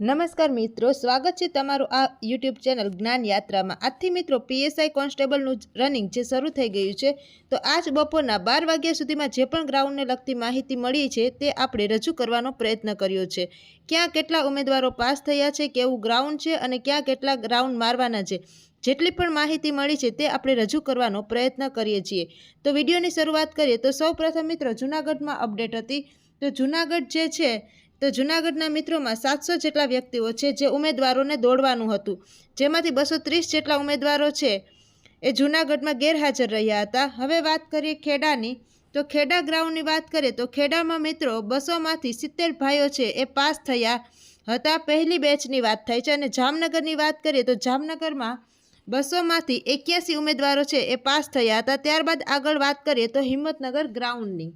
નમસ્કાર મિત્રો, સ્વાગત છે તમારું આ યુટ્યુબ ચેનલ જ્ઞાન યાત્રામાં. આજથી મિત્રો પીએસઆઈ કોન્સ્ટેબલનું રનિંગ જે શરૂ થઈ ગયું છે, તો આજ બપોરના બાર વાગ્યા સુધીમાં જે પણ ગ્રાઉન્ડને લગતી માહિતી મળી છે, તે આપણે રજૂ કરવાનો પ્રયત્ન કર્યો છે. ક્યાં કેટલા ઉમેદવારો પાસ થયા છે, કેવું ગ્રાઉન્ડ છે અને ક્યાં કેટલા ગ્રાઉન્ડ મારવાના છે, જેટલી પણ માહિતી મળી છે, તે આપણે રજૂ કરવાનો પ્રયત્ન કરીએ છીએ. તો વિડીયોની શરૂઆત કરીએ, તો સૌ મિત્રો, જૂનાગઢમાં અપડેટ હતી. તો જૂનાગઢ જે છે તો જૂનાગઢના મિત્રોમાં સાતસો જેટલા વ્યક્તિઓ છે જે ઉમેદવારોને દોડવાનું હતું. જેમાંથી બસો ત્રીસ જેટલા ઉમેદવારો છે એ જૂનાગઢમાં ગેરહાજર રહ્યા હતા. હવે વાત કરીએ ખેડાની. તો ખેડા ગ્રાઉન્ડની વાત કરીએ તો ખેડામાં મિત્રો બસોમાંથી સિત્તેર ભાઈઓ છે એ પાસ થયા હતા. પહેલી બેચની વાત થાય છે અને જામનગરની વાત કરીએ તો જામનગરમાં બસોમાંથી એક્યાસી ઉમેદવારો છે એ પાસ થયા હતા. ત્યારબાદ આગળ વાત કરીએ તો હિંમતનગર ગ્રાઉન્ડની.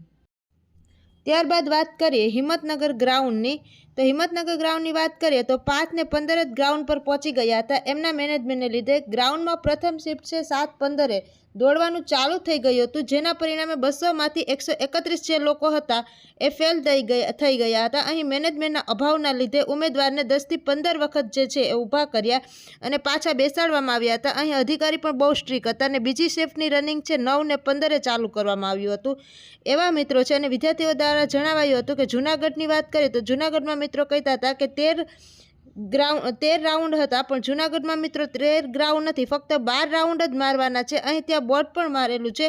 ત્યારબાદ વાત કરીએ હિંમતનગર ગ્રાઉન્ડની તો હિંમતનગર ગ્રાઉન્ડની વાત કરીએ તો પાંચ ને પંદર જ ગ્રાઉન્ડ પર પહોંચી ગયા હતા. એમના મેનેજમેન્ટને લીધે ગ્રાઉન્ડમાં પ્રથમ શિફ્ટ છે સાત પંદરે. દોડવાનું ચાલુ થઈ ગયું હતું. જેના પરિણામે બસોમાંથી એકસો એકત્રીસ જે લોકો હતા એ ફેલ થઈ ગયા થઈ ગયા હતા. અહીં મેનેજમેન્ટના અભાવના લીધે ઉમેદવારને દસથી પંદર વખત જે છે એ ઊભા કર્યા અને પાછા બેસાડવામાં આવ્યા હતા. અહીં અધિકારી પણ બહુ સ્ટ્રિક હતા અને બીજી શિફ્ટની રનિંગ છે નવ ને પંદરે ચાલુ કરવામાં આવ્યું હતું. એવા મિત્રો છે અને વિદ્યાર્થીઓ દ્વારા જણાવાયું હતું કે જૂનાગઢની વાત કરીએ તો જૂનાગઢમાં મિત્રો કહેતા હતા કે તેર ગ્રાઉન્ડ તેર રાઉન્ડ હતા, પણ જૂનાગઢમાં મિત્રો તેર ગ્રાઉન્ડ નથી, ફક્ત બાર રાઉન્ડ જ મારવાના છે. અહીં ત્યાં બોર્ડ પણ મારેલું છે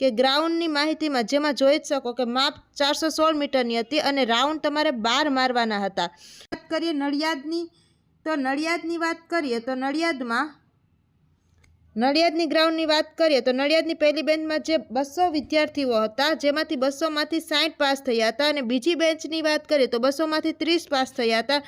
કે ગ્રાઉન્ડની માહિતીમાં જેમાં જોઈ જ શકો કે માપ ચારસો સોળ મીટરની હતી અને રાઉન્ડ તમારે બાર મારવાના હતા. વાત કરીએ નડિયાદની, તો નડિયાદની વાત કરીએ તો નડિયાદમાં નડિયાદની ગ્રાઉન્ડની વાત કરીએ તો નડિયાદની પહેલી બેન્ચમાં જે બસો વિદ્યાર્થીઓ હતા, જેમાંથી બસોમાંથી સાઠ પાસ થયા હતા અને બીજી બેન્ચની વાત કરીએ તો બસોમાંથી ત્રીસ પાસ થયા હતા.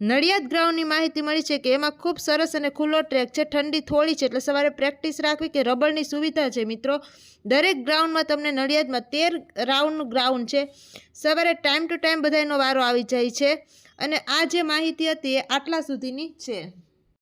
નડિયાદ ગ્રાઉન્ડની માહિતી મળી છે કે એમાં ખૂબ સરસ અને ખુલ્લો ટ્રેક છે, ઠંડી થોડી છે, એટલે સવારે પ્રેક્ટિસ રાખવી કે રબરની સુવિધા છે મિત્રો. દરેક ગ્રાઉન્ડમાં તમને નડિયાદમાં તેર રાઉન્ડનું ગ્રાઉન્ડ છે. સવારે ટાઈમ ટુ ટાઈમ બધાનો વારો આવી જાય છે અને આ જે માહિતી હતી એ આટલા સુધીની છે.